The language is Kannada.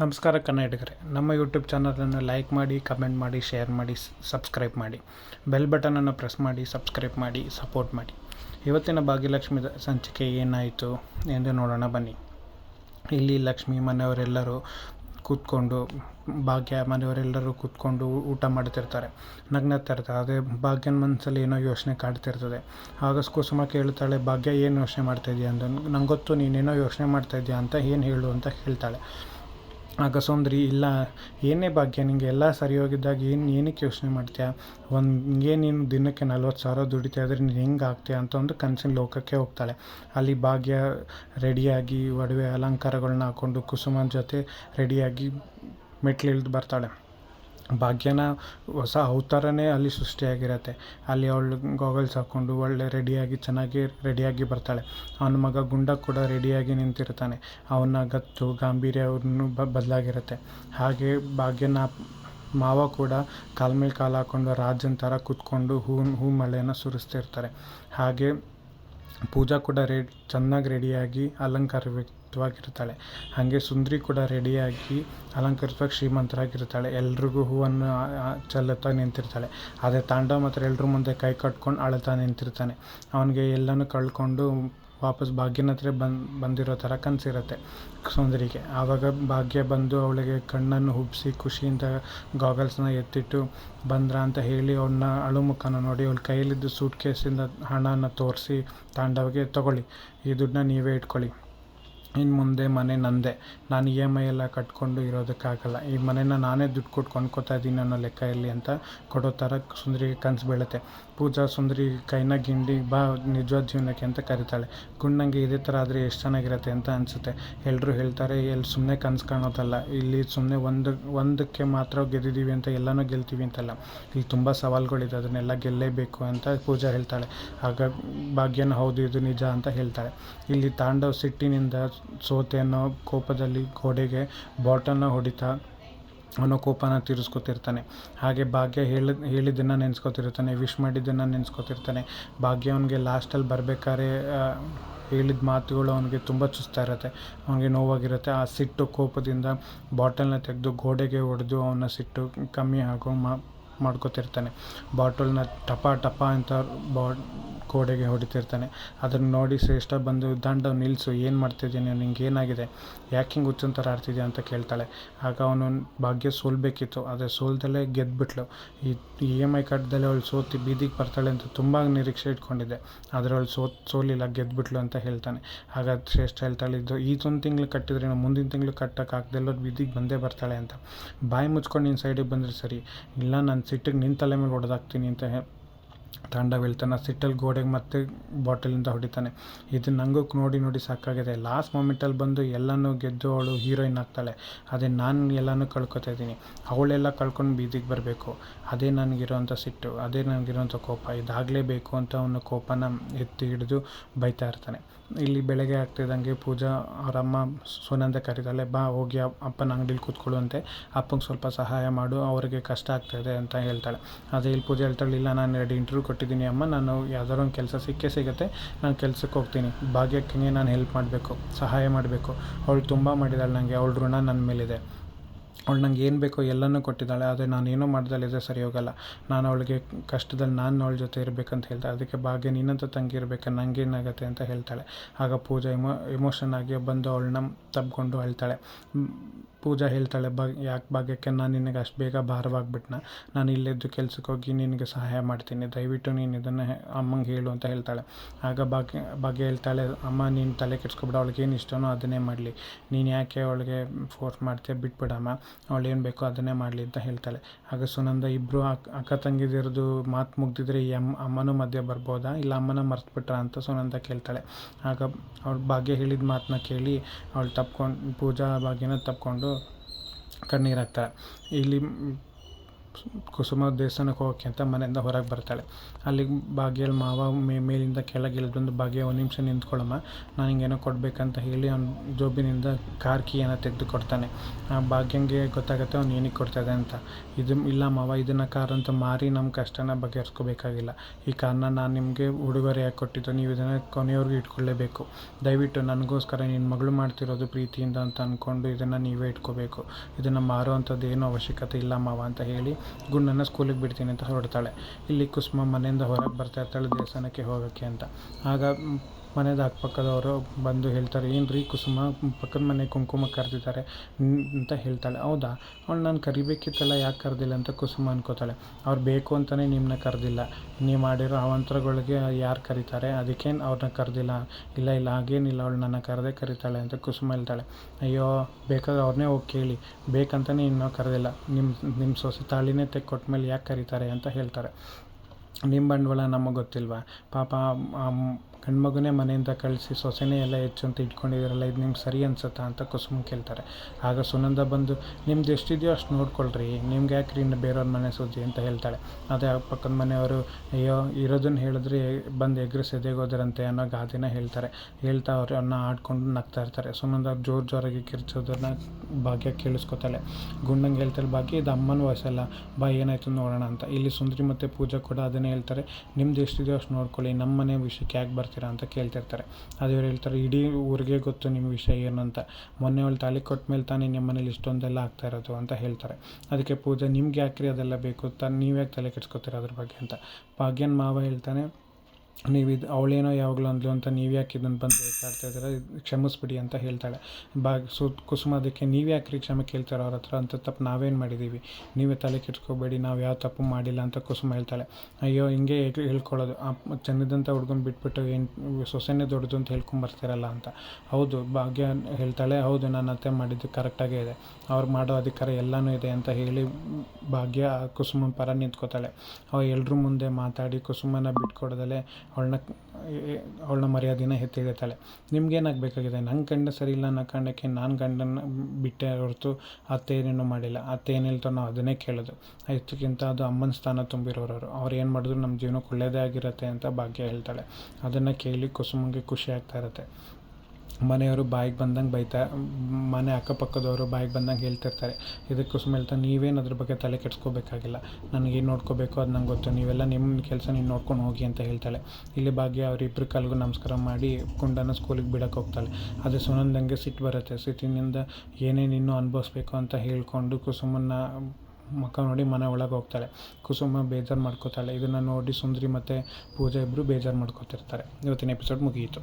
ನಮಸ್ಕಾರ ಕನ್ನಡಿಗರೇ. ನಮ್ಮ ಯೂಟ್ಯೂಬ್ ಚಾನಲನ್ನು ಲೈಕ್ ಮಾಡಿ ಕಮೆಂಟ್ ಮಾಡಿ ಶೇರ್ ಮಾಡಿ ಸಬ್ಸ್ಕ್ರೈಬ್ ಮಾಡಿ. ಬೆಲ್ ಬಟನನ್ನು ಪ್ರೆಸ್ ಮಾಡಿ ಸಬ್ಸ್ಕ್ರೈಬ್ ಮಾಡಿ ಸಪೋರ್ಟ್ ಮಾಡಿ. ಇವತ್ತಿನ ಭಾಗ್ಯಲಕ್ಷ್ಮಿ ಸಂಚಿಕೆ ಏನಾಯಿತು ಎಂದು ನೋಡೋಣ ಬನ್ನಿ. ಇಲ್ಲಿ ಲಕ್ಷ್ಮಿ ಮನೆಯವರೆಲ್ಲರೂ ಕೂತ್ಕೊಂಡು, ಭಾಗ್ಯ ಮನೆಯವರೆಲ್ಲರೂ ಕೂತ್ಕೊಂಡು ಊಟ ಮಾಡ್ತಿರ್ತಾರೆ. ನಗ್ನ ತರ್ತಾರೆ ಅದೇ ಭಾಗ್ಯನ ಮನಸ್ಸಲ್ಲಿ ಏನೋ ಯೋಚನೆ ಕಾಡ್ತಿರ್ತದೆ. ಆಗ ಕುಸುಮ ಕೇಳ್ತಾಳೆ, ಭಾಗ್ಯ, ಏನು ಯೋಚನೆ ಮಾಡ್ತಾ ಇದೆಯಾ? ಅಂತ ನಂಗೆ ಗೊತ್ತು ನೀನೇನೋ ಯೋಚನೆ ಮಾಡ್ತಾ ಇದೆಯಾ ಅಂತ ಏನು ಹೇಳು? ಅಂತ ಹೇಳ್ತಾಳೆ. ಆಗ ಸೌಂದರಿ, ಇಲ್ಲ, ಏನೇ ಭಾಗ್ಯ, ನಿಂಗೆ ಎಲ್ಲ ಸರಿ ಹೋಗಿದ್ದಾಗ ಏನು, ಏನಕ್ಕೆ ಯೋಚನೆ ಮಾಡ್ತೀಯ? ಒಂದು, ಹಿಂಗೆ ನೀನು ದಿನಕ್ಕೆ ನಲ್ವತ್ತು ಸಾವಿರ ದುಡಿತಾ ಇದ್ರೆ ನೀನು ಹೆಂಗೆ ಆಗ್ತೀಯ ಅಂತ ಒಂದು ಕನಸಿನ ಲೋಕಕ್ಕೆ ಹೋಗ್ತಾಳೆ. ಅಲ್ಲಿ ಭಾಗ್ಯ ರೆಡಿಯಾಗಿ ಒಡವೆ ಅಲಂಕಾರಗಳನ್ನ ಹಾಕ್ಕೊಂಡು ಕುಸುಮನ ಜೊತೆ ರೆಡಿಯಾಗಿ ಮೆಟ್ಲು ಇಳ್ದು ಬರ್ತಾಳೆ. ಭಾಗ್ಯನ ಹೊಸ ಅವತಾರನೇ ಅಲ್ಲಿ ಸೃಷ್ಟಿಯಾಗಿರತ್ತೆ. ಅಲ್ಲಿ ಅವಳು ಗಾಗಲ್ಸ್ ಹಾಕ್ಕೊಂಡು ಒಳ್ಳೆ ರೆಡಿಯಾಗಿ ಚೆನ್ನಾಗಿ ರೆಡಿಯಾಗಿ ಬರ್ತಾಳೆ. ಅವನ ಮಗ ಗುಂಡ ಕೂಡ ರೆಡಿಯಾಗಿ ನಿಂತಿರ್ತಾನೆ. ಅವನ ಗತ್ತು, ಗಾಂಭೀರ್ಯ ಅವ್ರನ್ನು ಬದಲಾಗಿರುತ್ತೆ. ಹಾಗೆ ಭಾಗ್ಯನ ಮಾವ ಕೂಡ ಕಾಲ ಮೇಲೆ ಕಾಲು ಹಾಕ್ಕೊಂಡು ರಾಜನ ಥರ ಕೂತ್ಕೊಂಡು ಹೂ ಹೂ ಮಳೆಯನ್ನು ಸುರಿಸ್ತಿರ್ತಾರೆ. ಹಾಗೆ ಪೂಜಾ ಕೂಡ ರೆಡ್ ಚೆನ್ನಾಗಿ ರೆಡಿಯಾಗಿ ಅಲಂಕಾರಯುಕ್ತವಾಗಿರ್ತಾಳೆ ಹಾಗೆ ಸುಂದರಿ ಕೂಡ ರೆಡಿಯಾಗಿ ಅಲಂಕರಿತವಾಗಿ ಶ್ರೀಮಂತರಾಗಿರ್ತಾಳೆ ಎಲ್ರಿಗೂ ಹೂವನ್ನು ಚೆಲ್ಲುತ್ತಾ ನಿಂತಿರ್ತಾಳೆ. ಅದೇ ತಾಂಡವ ಮಾತ್ರ ಎಲ್ರ ಮುಂದೆ ಕೈ ಕಟ್ಕೊಂಡು ಅಳ್ತಾ ನಿಂತಿರ್ತಾನೆ. ಅವನಿಗೆ ಎಲ್ಲನೂ ಕಳ್ಕೊಂಡು ವಾಪಸ್ ಭಾಗ್ಯನ ಹತ್ರ ಬಂದು, ಬಂದಿರೋ ಥರ ಕನಸಿರುತ್ತೆ ಸೌಂದರಿಗೆ ಆವಾಗ ಭಾಗ್ಯ ಬಂದು ಅವಳಿಗೆ ಕಣ್ಣನ್ನು ಹುಬ್ಬಿಸಿ ಖುಷಿಯಿಂದ ಗಾಗಲ್ಸ್ನ ಎತ್ತಿಟ್ಟು ಬಂದ್ರ ಅಂತ ಹೇಳಿ ಅವನ್ನ ಅಳು ಮುಖನ ನೋಡಿ ಅವಳ ಕೈಯಲ್ಲಿದ್ದು ಸೂಟ್ ಕೇಸಿಂದ ಹಣನ ತೋರಿಸಿ ತಾಂಡವಗೆ ತಗೊಳ್ಳಿ. ಈ ದುಡ್ಡನ್ನ ನೀವೇ ಇಟ್ಕೊಳ್ಳಿ. ಇನ್ನು ಮುಂದೆ ಮನೆ ನಂದೆ. ನಾನು ಇ ಎಂ ಐ ಎಲ್ಲ ಕಟ್ಕೊಂಡು ಇರೋದಕ್ಕಾಗಲ್ಲ. ಈ ಮನೇನ ನಾನೇ ದುಡ್ಡು ಕೊಟ್ಟು ಕೊಂಡ್ಕೊತಾ ಇದ್ದೀನಿ ಅನ್ನೋ ಲೆಕ್ಕ ಇರಲಿ ಅಂತ ಕೊಡೋ ಥರ ಸುಂದರಿಗೆ ಕನಸು ಬೀಳುತ್ತೆ. ಪೂಜಾ ಸುಂದರಿ ಕೈನ ಗಿಂಡಿ ಬಾ ನಿಜವಾದ ಜೀವನಕ್ಕೆ ಅಂತ ಕರೀತಾಳೆ. ಗುಂಡಂಗೆ ಇದೇ ಥರ ಆದರೆ ಎಷ್ಟು ಚೆನ್ನಾಗಿರುತ್ತೆ ಅಂತ ಅನಿಸುತ್ತೆ. ಎಲ್ಲರೂ ಹೇಳ್ತಾರೆ ಎಲ್ಲಿ ಸುಮ್ಮನೆ ಕನಸು ಕಾಣೋದಲ್ಲ. ಇಲ್ಲಿ ಸುಮ್ಮನೆ ಒಂದು, ಒಂದಕ್ಕೆ ಮಾತ್ರ ಗೆದ್ದಿದ್ದೀವಿ ಅಂತ ಎಲ್ಲನೂ ಗೆಲ್ತೀವಿ ಅಂತಲ್ಲ. ಇಲ್ಲಿ ತುಂಬ ಸವಾಲುಗಳಿದೆ. ಅದನ್ನೆಲ್ಲ ಗೆಲ್ಲೇಬೇಕು ಅಂತ ಪೂಜಾ ಹೇಳ್ತಾಳೆ. ಆಗ ಭಾಗ್ಯನ ಹೌದು, ಇದು ನಿಜ ಅಂತ ಹೇಳ್ತಾಳೆ. ಇಲ್ಲಿ ತಾಂಡವ್ ಸಿಟ್ಟಿನಿಂದ ಸೋತೆ ಅನ್ನೋ ಕೋಪದಲ್ಲಿ ಗೋಡೆಗೆ ಬಾಟಲ್ನ ಹೊಡಿತಾ ಅವನ ಕೋಪನ ತೀರಿಸ್ಕೊತಿರ್ತಾನೆ. ಹಾಗೆ ಭಾಗ್ಯ ಹೇಳಿ, ಹೇಳಿದ್ದನ್ನು ನೆನೆಸ್ಕೊತಿರ್ತಾನೆ ವಿಶ್ ಮಾಡಿದ್ದನ್ನು ನೆನೆಸ್ಕೊತಿರ್ತಾನೆ. ಭಾಗ್ಯ ಅವನಿಗೆ ಲಾಸ್ಟಲ್ಲಿ ಬರಬೇಕಾದ್ರೆ ಹೇಳಿದ ಮಾತುಗಳು ಅವನಿಗೆ ತುಂಬ ಚುಸ್ತಾ ಇರುತ್ತೆ. ಅವನಿಗೆ ನೋವಾಗಿರುತ್ತೆ. ಆ ಸಿಟ್ಟು ಕೋಪದಿಂದ ಬಾಟಲ್ನ ತೆಗೆದು ಗೋಡೆಗೆ ಹೊಡೆದು ಅವನ ಸಿಟ್ಟು ಕಮ್ಮಿ ಆಗೋ ಮಾ ಮಾಡ್ಕೊತಿರ್ತಾನೆ. ಬಾಟಲ್ನ ಟಪ ಟಪ ಅಂತ ಬಾ ಗೋಡೆಗೆ ಹೊಡಿತಿರ್ತಾನೆ. ಅದನ್ನು ನೋಡಿ ಶ್ರೇಷ್ಠ ಬಂದು, ದಂಡ ನಿಲ್ಲಿಸು ಏನು ಮಾಡ್ತಿದ್ದೀನಿ ನಿಂಗೆ ಏನಾಗಿದೆ? ಯಾಕೆ ಹಿಂಗೆ ಹುಚ್ಚನ್ ಥರ ಆಡ್ತಿದ್ಯಾ? ಅಂತ ಕೇಳ್ತಾಳೆ. ಆಗ ಅವನು ಭಾಗ್ಯ ಸೋಲ್ಬೇಕಿತ್ತು. ಆದರೆ ಸೋಲ್ದಲ್ಲೇ ಗೆದ್ದುಬಿಟ್ಲು ಈ ಇ ಎಂ ಐ ಕಟ್ಟದಲ್ಲೇ ಅವಳು ಸೋತಿ ಬೀದಿಗೆ ಬರ್ತಾಳೆ ಅಂತ ತುಂಬ ನಿರೀಕ್ಷೆ ಇಟ್ಕೊಂಡಿದ್ದೆ. ಆದರೆ ಅವಳು ಸೋತ್, ಸೋಲಿಲ್ಲ ಗೆದ್ದುಬಿಟ್ಲು ಅಂತ ಹೇಳ್ತಾನೆ. ಆಗ ಶ್ರೇಷ್ಠ ಹೇಳ್ತಾಳೆ, ಇದು ಇದೊಂದು ತಿಂಗಳು ಕಟ್ಟಿದ್ರೆ ಮುಂದಿನ ತಿಂಗಳು ಕಟ್ಟೋಕ್ಕಾಗ್ದೆಲ್ಲ ಬೀದಿಗೆ ಬಂದೇ ಬರ್ತಾಳೆ ಅಂತ. ಬಾಯಿ ಮುಚ್ಕೊಂಡು ನಿನ್ನ ಸೈಡಿಗೆ ಬಂದರೆ ಸರಿ. ಇಲ್ಲ, ನಾನು ಸಿಟ್ಟಿಗೆ ನಿನ್ನ ತಲೆ ಮೇಲೆ ಹೊಡೆದಾಕ್ತೀನಿ ಅಂತ ಬೀಳ್ತಾನೆ ಹೇಳ್ತಾನೆ. ಸಿಟ್ಟಲ್ಲಿ ಗೋಡೆಗೆ ಮತ್ತೆ ಬಾಟಲಿಂದ ಹೊಡಿತಾನೆ. ಇದು ನನಗೂ ನೋಡಿ ನೋಡಿ ಸಾಕಾಗಿದೆ. ಲಾಸ್ಟ್ ಮೂಮೆಂಟಲ್ಲಿ ಬಂದು ಎಲ್ಲನೂ ಗೆದ್ದು ಅವಳು ಹೀರೋಯಿನ್ ಆಗ್ತಾಳೆ. ಅದೇ ನಾನು ಎಲ್ಲನೂ ಕಳ್ಕೊತಾ ಇದ್ದೀನಿ. ಅವಳೆಲ್ಲ ಕಳ್ಕೊಂಡು ಬೀದಿಗೆ ಬರಬೇಕು. ಅದೇ ನನಗಿರೋಂಥ ಸಿಟ್ಟು, ಅದೇ ನನಗಿರೋಂಥ ಕೋಪ. ಇದಾಗಲೇಬೇಕು ಅಂತ ಅವನ ಕೋಪನ ಎತ್ತಿ ಹಿಡಿದು ಬೈತಾ ಇರ್ತಾನೆ. ಇಲ್ಲಿ ಬೆಳಗ್ಗೆ ಆಗ್ತಿದ್ದಂಗೆ ಪೂಜಾ ಅವರಮ್ಮ ಸುನಂದ ಕರೀತಾಳೆ, ಬಾ ಹೋಗಿ ಅಪ್- ಅಪ್ಪನ ಅಂಗಡಿಲಿ ಕೂತ್ಕೊಳ್ಳುವಂತೆ, ಅಪ್ಪಂಗೆ ಸ್ವಲ್ಪ ಸಹಾಯ ಮಾಡು, ಅವರಿಗೆ ಕಷ್ಟ ಆಗ್ತಾಯಿದೆ ಅಂತ ಹೇಳ್ತಾಳೆ. ಅದೇ ಇಲ್ಲಿ ಪೂಜೆ ಹೇಳ್ತಾಳೆ, ಇಲ್ಲ ನಾನು ಎರಡು ಇಂಟರ್ವ್ಯೂ ಕೊಟ್ಟಿದ್ದೀನಿ ಅಮ್ಮ, ನಾನು ಯಾವ್ದಾದ್ರು ಒಂದು ಕೆಲಸ ಸಿಕ್ಕೇ ಸಿಗುತ್ತೆ, ನಾನು ಕೆಲ್ಸಕ್ಕೆ ಹೋಗ್ತೀನಿ. ಭಾಗ್ಯಕ್ಕೆ ನಾನು ಹೆಲ್ಪ್ ಮಾಡಬೇಕು, ಸಹಾಯ ಮಾಡಬೇಕು. ಅವಳು ತುಂಬ ಮಾಡಿದಾಳೆ ನನಗೆ ಅವಳ ಋಣ ನನ್ನ ಮೇಲಿದೆ. ಅವಳು ನಂಗೆ ಏನು ಬೇಕೋ ಎಲ್ಲನೂ ಕೊಟ್ಟಿದ್ದಾಳೆ ಆದರೆ ನಾನು ಏನೂ ಇದೆ ಸರಿ ಹೋಗಲ್ಲ. ನಾನು ಅವಳಿಗೆ ಕಷ್ಟದಲ್ಲಿ ನಾನು ಅವಳ ಜೊತೆ ಇರಬೇಕಂತ ಹೇಳ್ತಾಳೆ ಅದಕ್ಕೆ ಭಾಗ್ಯ ನಿನ್ನಂತ ತಂಗಿ ನನಗೇನಾಗತ್ತೆ ಅಂತ ಹೇಳ್ತಾಳೆ. ಆಗ ಪೂಜಾ ಎಮೋ ಎಮೋಷನ್ ಆಗಿ ಬಂದು ಅವಳನ್ನ ತಬ್ಕೊಂಡು ಅಳ್ತಾಳೆ ಮ್, ಪೂಜಾ ಹೇಳ್ತಾಳೆ, ಬಾ, ಯಾಕೆ ಭಾಗ್ಯಕ್ಕೆ ನಾನು ನಿನಗೆ ಅಷ್ಟು ಬೇಗ ಭಾರವಾಗ್ಬಿಟ್ನ? ನಾನು ಇಲ್ಲಿದ್ದು ಕೆಲ್ಸಕ್ಕೆ ಹೋಗಿ ನಿನಗೆ ಸಹಾಯ ಮಾಡ್ತೀನಿ. ದಯವಿಟ್ಟು ನೀನು ಇದನ್ನು ಅಮ್ಮಂಗೆ ಹೇಳು ಅಂತ ಹೇಳ್ತಾಳೆ. ಆಗ ಭಾಗ್ಯ ಭಾಗ್ಯ ಹೇಳ್ತಾಳೆ, ಅಮ್ಮ, ನೀನು ತಲೆ ಕೆಡ್ಸ್ಕೊಬಿಡ, ಅವಳಿಗೆ ಏನು ಇಷ್ಟನೋ ಅದನ್ನೇ ಮಾಡಲಿ. ನೀನು ಯಾಕೆ ಅವಳಿಗೆ ಫೋರ್ಸ್ ಮಾಡ್ತೀಯ ಬಿಟ್ಬಿಡಮ್ಮ ಅವಳು ಏನು ಬೇಕೋ ಅದನ್ನೇ ಮಾಡಲಿ ಅಂತ ಹೇಳ್ತಾಳೆ. ಆಗ ಸುನಂದ ಇಬ್ಬರು ಅಕ್ಕ ತಂಗಿದಿರದು ಮಾತು ಮುಗ್ದಿದ್ರೆ ಈ ಅಮ್ಮ ಅಮ್ಮನೂ ಮಧ್ಯೆ ಬರ್ಬೋದಾ? ಇಲ್ಲ ಅಮ್ಮನ ಮರ್ತ್ಬಿಟ್ರಾ? ಅಂತ ಸುನಂದ ಕೇಳ್ತಾಳೆ. ಆಗ ಅವಳು ಭಾಗ್ಯ ಹೇಳಿದ ಮಾತನ್ನ ಕೇಳಿ, ಅವಳು ತಪ್ಕೊಂಡು, ಪೂಜಾ ಭಾಗ್ಯನ ತಪ್ಕೊಂಡು ಕಣ್ಣೀರು ಹಾಕ್ತಾರೆ. ಇಲ್ಲಿ ಕುಸುಮ ದೇವಸ್ಥಾನಕ್ಕೆ ಹೋಗೋಕ್ಕೆ ಅಂತ ಮನೆಯಿಂದ ಹೊರಗೆ ಬರ್ತಾಳೆ. ಅಲ್ಲಿಗೆ ಭಾಗ್ಯಲ್ ಮಾವ ಮೇ, ಮೇಲಿಂದ ಕೆಳಗೆ ಇಳಿದು ಭಾಗ್ಯ ಒಂದು ನಿಮಿಷ ನಿಂತ್ಕೊಳ್ಳಮ್ಮ, ನಾನು ಹಿಂಗೇನೋ ಕೊಡಬೇಕಂತ ಹೇಳಿ ಅವ್ನು ಜೋಬಿನಿಂದ ಕಾರ್ ಕೀಯನ್ನು ತೆಗೆದು ಕೊಡ್ತಾನೆ. ಆ ಭಾಗ್ಯಂಗೆ ಗೊತ್ತಾಗುತ್ತೆ ಅವ್ನು ಏನಕ್ಕೆ ಕೊಡ್ತಾಯಿದೆ ಅಂತ. ಇದು ಇಲ್ಲ ಮಾವ, ಇದನ್ನು ಕಾರ್ ಅಂತ ಮಾರಿ ನಮ್ಮ ಕಷ್ಟನ ಬಗೆಹರಿಸ್ಕೋಬೇಕಾಗಿಲ್ಲ. ಈ ಕಾರ್ನ ನಾನು ನಿಮಗೆ ಉಡುಗೊರೆಯಾಗಿ ಕೊಟ್ಟಿದ್ದು? ನೀವು ಇದನ್ನು ಕೊನೆಯವ್ರಿಗೆ ಇಟ್ಕೊಳ್ಳೇಬೇಕು. ದಯವಿಟ್ಟು ನನಗೋಸ್ಕರ ನಿನ್ನ ಮಗಳು ಮಾಡ್ತಿರೋದು ಪ್ರೀತಿಯಿಂದ ಅಂತ ಅಂದ್ಕೊಂಡು ಇದನ್ನು ನೀವೇ ಇಟ್ಕೋಬೇಕು. ಇದನ್ನು ಮಾರುವಂಥದ್ದು ಏನೂ ಅವಶ್ಯಕತೆ ಇಲ್ಲ ಮಾವ ಅಂತ ಹೇಳಿ ಗುಂಡನ್ನು ಸ್ಕೂಲಿಗೆ ಬಿಡ್ತೀನಿ ಅಂತ ಹೊರಡ್ತಾಳೆ. ಇಲ್ಲಿ ಕುಸುಮ ಮನೆಯಿಂದ ಹೊರಗೆ ಬರ್ತಾ ಇರ್ತಾಳೆ ದೇವಸ್ಥಾನಕ್ಕೆ ಹೋಗೋಕ್ಕೆ ಅಂತ. ಆಗ ಮನೆದ ಅಕ್ಕಪಕ್ಕದವರು ಬಂದು ಹೇಳ್ತಾರೆ ಏನು ರೀ ಕುಸುಮ, ಪಕ್ಕದ ಮನೆ ಕುಂಕುಮ ಕರೆದಿದ್ದಾರೆ ಅಂತ ಹೇಳ್ತಾಳೆ. ಹೌದಾ? ಅವ್ಳು ನಾನು ಕರಿಬೇಕಿತ್ತಲ್ಲ, ಯಾಕೆ ಕರೆದಿಲ್ಲ? ಅಂತ ಕುಸುಮ ಅನ್ಕೋತಾಳೆ. ಅವ್ರು ಬೇಕು ಅಂತಲೇ ನಿಮ್ಮನ್ನ ಕರೆದಿಲ್ಲ. ನೀವು ಮಾಡಿರೋ ಅವಾಂತರಗಳಿಗೆ ಯಾರು ಕರೀತಾರೆ? ಅದಕ್ಕೆ ಅವ್ರನ್ನ ಕರೆದಿಲ್ಲ? ಇಲ್ಲ ಇಲ್ಲ, ಹಾಗೇನಿಲ್ಲ, ಅವಳು ನನ್ನ ಕರೆದೇ ಕರೀತಾಳೆ ಅಂತ ಕುಸುಮ ಹೇಳ್ತಾಳೆ. ಅಯ್ಯೋ ಬೇಕಾದ್ರೆ ಅವ್ರನ್ನೇ ಹೋಗಿ ಕೇಳಿ. ಬೇಕಂತಲೇ ಇನ್ನೂ ಕರೆದಿಲ್ಲ. ನಿಮ್ಮ ನಿಮ್ಮ ಸೊಸೆ ತಾಳಿನೇ ತೆಗೆ ಕೊಟ್ಮೇಲೆ ಯಾಕೆ ಕರೀತಾರೆ? ಅಂತ ಹೇಳ್ತಾರೆ. ನಿಮ್ಮ ಬಂಡವಾಳ ನಮಗೆ ಗೊತ್ತಿಲ್ವಾ? ಪಾಪ ಗಂಡು ಮಗುನೇ ಮನೆಯಿಂದ ಕಳಿಸಿ ಸೊಸೆನೇ ಎಲ್ಲ ಹೆಚ್ಚು ಅಂತ ಇಟ್ಕೊಂಡಿದ್ದೀರಲ್ಲ, ಇದು ನಿಮ್ಗೆ ಸರಿ ಅನ್ಸುತ್ತಾ ಅಂತ ಕುಸುಮ್ ಕೇಳ್ತಾರೆ. ಆಗ ಸುನಂದ ಬಂದು, ನಿಮ್ದು ಎಷ್ಟಿದೆಯೋ ಅಷ್ಟು ನೋಡ್ಕೊಳ್ರಿ, ನಿಮ್ಗೆ ಯಾಕೆ ರೀ ಬೇರೆಯವ್ರ ಮನೆ ಸುದ್ದಿ? ಅಂತ ಹೇಳ್ತಾಳೆ. ಅದೇ ಪಕ್ಕದ ಮನೆಯವರು, ಅಯ್ಯೋ, ಇರೋದನ್ನ ಹೇಳಿದ್ರೆ ಬಂದು ಎಗ್ರೆಸ್ ಎದೆಗೋದ್ರಂತೆ ಅನ್ನೋ ಗಾದೆನ ಹೇಳ್ತಾರೆ. ಹೇಳ್ತಾ ಅವ್ರು ಅನ್ನ ಆಡ್ಕೊಂಡು ನಗ್ತಾ ಇರ್ತಾರೆ. ಸುನಂದ ಜೋರು ಜೋರಾಗಿ ಕಿರ್ಚೋದನ್ನ ಭಾಗ್ಯ ಕೇಳಿಸ್ಕೊತಾಳೆ. ಗುಂಡಂಗೆ ಹೇಳ್ತಾಳೆ ಬಾಕಿ ಇದು ಅಮ್ಮನ ವಯಸ್ಸಲ್ಲ. ಬಾ, ಏನಾಯ್ತು ನೋಡೋಣ ಅಂತ. ಇಲ್ಲಿ ಸುಂದರಿ ಮತ್ತು ಪೂಜಾ ಕೂಡ ಅದನ್ನೇ ಹೇಳ್ತಾರೆ. ನಿಮ್ದು ಎಷ್ಟಿದೆಯೋ ಅಷ್ಟು ನೋಡ್ಕೊಳ್ಳಿ ನಮ್ಮ ಮನೆ ವಿಷಯಕ್ಕೆ ಯಾಕೆ ಬರ್ತೀರಾ ಅಂತ ಕೇಳ್ತಿರ್ತಾರೆ. ಅದು ಇವ್ರು ಹೇಳ್ತಾರೆ, ಇಡೀ ಊರಿಗೆ ಗೊತ್ತು ನಿಮ್ಮ ವಿಷಯ ಏನು ಅಂತ. ಮೊನ್ನೆ ಅವಳು ತಾಳಿ ಕೊಟ್ಟ ಮೇಲೆ ತಾನೇ ನಿಮ್ಮ ಮನೇಲಿ ಇಷ್ಟೊಂದೆಲ್ಲ ಆಗ್ತಾ ಇರೋದು ಅಂತ ಹೇಳ್ತಾರೆ. ಅದಕ್ಕೆ ಪೂಜೆ, ನಿಮ್ಗೆ ಯಾಕ್ರಿ ಅದೆಲ್ಲ ಬೇಕು? ತಾನು ನೀವು ಯಾಕೆ ತಲೆ ಕೆಡ್ಸ್ಕೊತೀರ ಅದ್ರ ಬಗ್ಗೆ? ಅಂತ. ಭಾಗ್ಯನ ಮಾವ ಹೇಳ್ತಾನೆ ನೀವು ಇದು ಅವಳೇನೋ ಯಾವಾಗಲೂ ಅಂದ್ಲು ಅಂತ ನೀವು ಯಾಕೆ ಇದನ್ನು ಬಂದು ಮಾತಾಡ್ತಾ ಇದ್ದೀರ? ಕ್ಷಮಿಸ್ಬಿಡಿ ಅಂತ ಹೇಳ್ತಾಳೆ. ಬಾ ಸು, ಕುಸುಮ ಅದಕ್ಕೆ, ನೀವು ಯಾಕೆ ರೀ ಕ್ಷಮೆ ಕೇಳ್ತಾರೋ ಅವ್ರ ಹತ್ರ? ಅಂತ ತಪ್ಪು ನಾವೇನು ಮಾಡಿದ್ದೀವಿ ನೀವೇ ತಲೆ ಕೆಡ್ಸ್ಕೋಬೇಡಿ, ನಾವು ಯಾವ ತಪ್ಪು ಮಾಡಿಲ್ಲ ಅಂತ ಕುಸುಮ ಹೇಳ್ತಾಳೆ. ಅಯ್ಯೋ, ಹಿಂಗೆ ಹೇಳ್- ಹೇಳ್ಕೊಳ್ಳೋದು. ಆ ಚೆನ್ನದಂಥ ಹುಡ್ಗನ್ ಬಿಟ್ಬಿಟ್ಟು ಏನು, ಸೊಸೆನೇ ದೊಡ್ಡದು ಅಂತ ಹೇಳ್ಕೊಂಬರ್ತೀರಲ್ಲ ಅಂತ. ಹೌದು, ಭಾಗ್ಯ ಹೇಳ್ತಾಳೆ. ಹೌದು ನನ್ನ ಅತ್ತೆ ಮಾಡಿದ್ದು ಕರೆಕ್ಟಾಗೇ ಇದೆ. ಅವ್ರು ಮಾಡೋ ಅಧಿಕಾರ ಎಲ್ಲನೂ ಇದೆ ಅಂತ ಹೇಳಿ ಭಾಗ್ಯ ಕುಸುಮನ ಪರ ನಿಂತ್ಕೋತಾಳೆ. ಅವ ಎಲ್ಲರೂ ಮುಂದೆ ಮಾತಾಡಿ ಕುಸುಮನ ಬಿಟ್ಕೊಡದಲೆ ಅವಳನ್ನ ಅವಳನ್ನ ಮರ್ಯಾದೆನ ಎತ್ತಿಳಿತಾಳೆ ನಿಮ್ಗೇನಾಗಬೇಕಾಗಿದೆ? ನನ್ನ ಗಂಡ ಸರಿ ಇಲ್ಲ ಅನ್ನೋ ಕಾರಣಕ್ಕೆ ನಾನು ಗಂಡನ ಬಿಟ್ಟೆ ಹೊರತು ಅತ್ತೆ ಏನೇನು ಮಾಡಿಲ್ಲ. ಅತ್ತೆ ಏನು ನಾವು ಅದನ್ನೇ ಕೇಳೋದು. ಹೆಚ್ಚಕ್ಕಿಂತ ಅದು ಅಮ್ಮನ ಸ್ಥಾನ ತುಂಬಿರೋರು ಅವ್ರು ಏನು ಮಾಡಿದ್ರು ನಮ್ಮ ಜೀವನಕ್ಕೆ ಒಳ್ಳೆಯದೇ ಆಗಿರುತ್ತೆ ಅಂತ ಭಾಗ್ಯ ಹೇಳ್ತಾಳೆ. ಅದನ್ನು ಕೇಳಿ ಕುಸುಮಂಗೆ ಖುಷಿ ಆಗ್ತಾ ಇರುತ್ತೆ. ಮನೆಯವರು ಬಾಯಿಗೆ ಬಂದಂಗೆ ಬೈತಾ, ಮನೆ ಅಕ್ಕಪಕ್ಕದವರು ಬಾಯಿಗೆ ಬಂದಂಗೆ ಹೇಳ್ತಿರ್ತಾರೆ. ಇದಕ್ಕೆ ಕುಸುಮ ಹೇಳ್ತಾನೆ ನೀವೇನು ಅದ್ರ ಬಗ್ಗೆ ತಲೆ ಕೆಡಿಸ್ಕೋಬೇಕಾಗಿಲ್ಲ. ನನಗೇನು ನೋಡ್ಕೋಬೇಕು ಅದು ನಂಗೆ ಗೊತ್ತು. ನೀವೆಲ್ಲ ನಿಮ್ಮ ಕೆಲಸ ನೀನು ನೋಡ್ಕೊಂಡು ಹೋಗಿ ಅಂತ ಹೇಳ್ತಾಳೆ. ಇಲ್ಲಿ ಭಾಗ್ಯ ಅವರಿಬ್ಬರು ಕಾಲ್ಗೂ ನಮಸ್ಕಾರ ಮಾಡಿ ಕುಂಡನ ಸ್ಕೂಲಿಗೆ ಬಿಡಕ್ಕೆ ಹೋಗ್ತಾಳೆ. ಅದು ಸುನಂದಂಗೆ ಸಿಟ್ಟು ಬರುತ್ತೆ. ಸಿಟ್ಟಿನಿಂದ ಏನೇನು ಇನ್ನೂ ಅನುಭವಿಸ್ಬೇಕು ಅಂತ ಹೇಳ್ಕೊಂಡು ಕುಸುಮನ್ನ ಮುಖ ನೋಡಿ ಮನೆ ಒಳಗೆ ಹೋಗ್ತಾಳೆ. ಕುಸುಮ ಬೇಜಾರು ಮಾಡ್ಕೋತಾಳೆ. ಇದನ್ನು ನೋಡಿ ಸುಂದರಿ ಮತ್ತು ಪೂಜಾ ಇಬ್ಬರು ಬೇಜಾರು ಮಾಡ್ಕೋತಿರ್ತಾರೆ. ಇವತ್ತಿನ ಎಪಿಸೋಡ್ ಮುಗಿಯಿತು